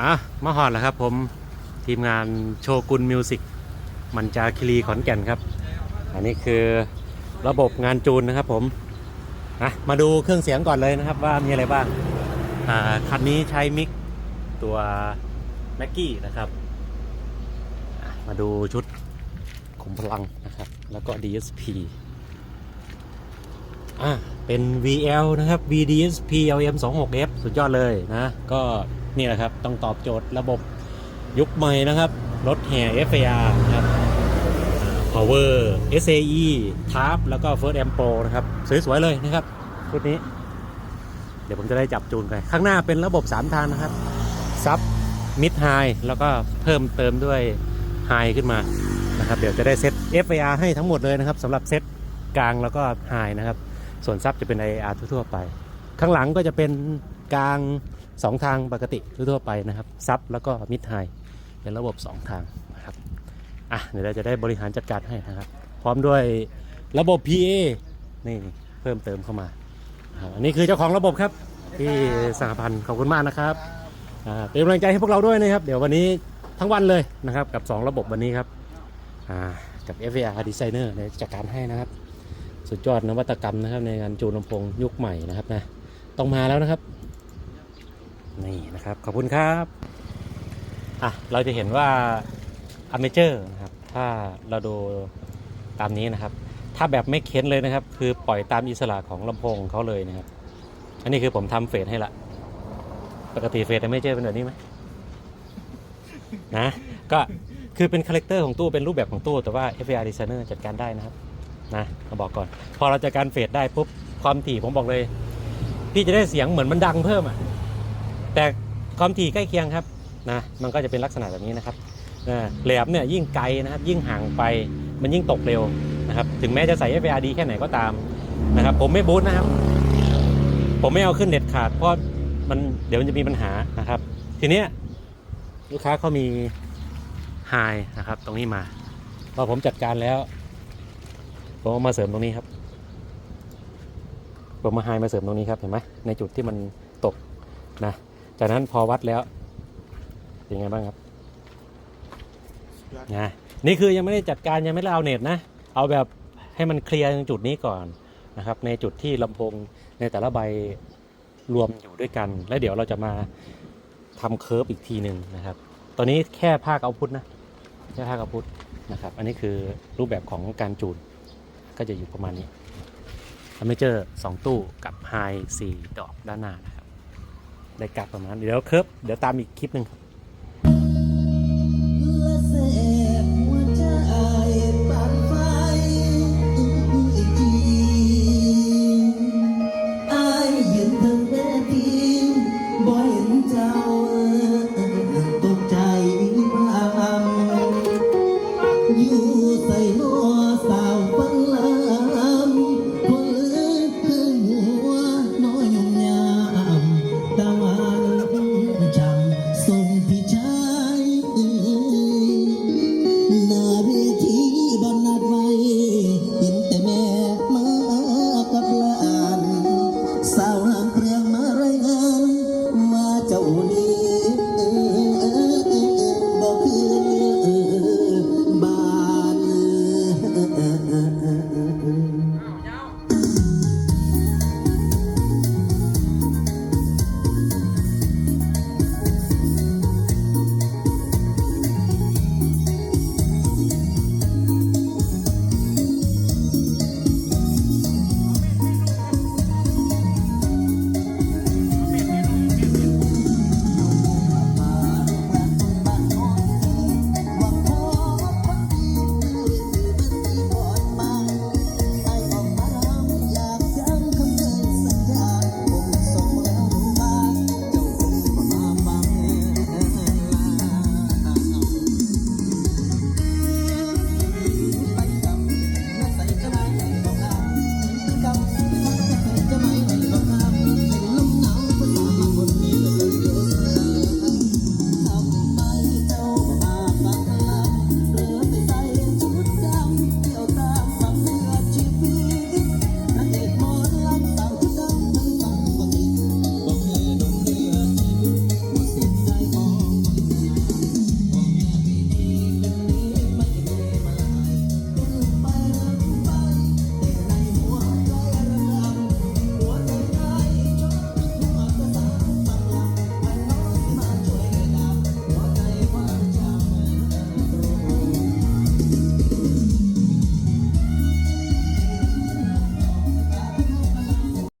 อะมาฮอดแล้วครับผมทีมงานโชกุนมิวสิกมันจาคิรีขอนแก่นครับ อันนี้คือระบบงานจูนนะครับผมอะมาดูเครื่องเสียงก่อนเลยนะครับว่ามีอะไรบ้างอ่าคันนี้ใช้มิกตัวแม็กกี้นะครับ มาดูชุดขุมพลังนะครับ แล้วก็ DSP อะเป็น VL นะครับ VDSP LM 2 6 F สุดยอดเลยนะ ก็ นี่แหละครับ ต้องตอบโจทย์ระบบยุคใหม่นะครับ รถแห่ FAR นะครับ Power SAE TARP แล้วก็ First Amp Pro นะครับ สวยๆเลยนะครับชุดนี้ เดี๋ยวผมจะได้จับจูนกันข้างหน้าเป็นระบบ 3 ทางนะครับ ซับมิดไฮแล้วก็เพิ่มเติมด้วยไฮขึ้นมานะครับเดี๋ยวจะได้เซต FAR ให้ทั้งหมดเลยนะครับสำหรับเซตกลางแล้วก็ไฮนะครับ ส่วนซับจะเป็น IAR ทั่วๆไป ข้างหลังก็จะเป็นกลาง 2 ทางปกติทั่วไปนะครับซับแล้วก็มิดไฮเป็นระบบ 2 ทางนะครับอะเดี๋ยวเราจะได้บริหารจัดการให้นะครับ พร้อมด้วยระบบ PA นี่เพิ่มเติมเข้ามาครับอันนี้คือเจ้าของระบบครับที่สหพันธ์ขอบคุณมากนะครับอ่าเป็นกำลังใจให้พวกเราด้วยนะครับ เดี๋ยววันนี้ทั้งวันเลยนะครับกับ 2 ระบบวันนี้ครับอ่ากับ FAR Designer ในจัดการให้นะครับ สุดยอดนวัตกรรมนะครับในการจูนลำโพงยุคใหม่นะครับนะต้องมาแล้วนะครับ นี่นะครับ ขอบคุณครับอะเราจะเห็นว่าอเมเจอร์นะครับ ถ้าเราดูตามนี้นะครับ ถ้าแบบไม่เค้นเลยนะครับ คือปล่อยตามอิสระของลำโพงเขาเลยนะครับ อันนี้คือผมทำเฟสให้ละ ปกติเฟสอเมเจอร์เป็นแบบนี้ไหมนะก็คือเป็นคาแรคเตอร์ของตู้เป็นรูปแบบของตู้แต่ว่า FAR Designer จัดการได้นะครับนะเราบอกก่อน พอเราจัดการเฟดได้ปุ๊บความถี่ผมบอกเลย พี่จะได้เสียงเหมือนมันดังเพิ่มอะ แต่ความถี่ใกล้เคียงครับนะมันก็จะเป็นลักษณะแบบนี้นะครับนะแหลมเนี่ยยิ่งไกลนะครับยิ่งห่างไปมันยิ่งตกเร็วนะครับถึงแม้จะใส่ FAR ดีแค่ไหนก็ตามนะครับผมไม่บูทนะครับ ผมไม่เอาขึ้นเด็ดขาดเพราะมันเดี๋ยวมันจะมีปัญหานะครับ ทีเนี้ยลูกค้าเขามีไฮนะครับตรงนี้มาพอผมจัดการแล้ว ผมเอามาเสริมตรงนี้ครับ ผมมาไฮมาเสริมตรงนี้ครับเห็นไหมในจุดที่มันตกนะ จากนั้นพอวัดแล้วเป็นไงบ้างครับนะนี่คือยังไม่ได้จัดการยังไม่ได้เอาเน็ตนะ เอาแบบให้มันเคลียร์ตรงจุดนี้ก่อนนะครับ ในจุดที่ลำโพงในแต่ละใบรวมอยู่ด้วยกัน แล้วเดี๋ยวเราจะมาทำเคิร์ฟอีกทีหนึ่งนะครับ ตอนนี้แค่ภาคเอาพุทนะแค่ภาคเอาพุทนะครับ อันนี้คือรูปแบบของการจูนก็จะอยู่ประมาณนี้อเมเจอร์สองตู้กับไฮสี่ดอกด้านหน้านะครับ ได้กลับประมาณ เดี๋ยวเคิร์ฟเดี๋ยวตามอีกคลิปหนึ่ง sa uli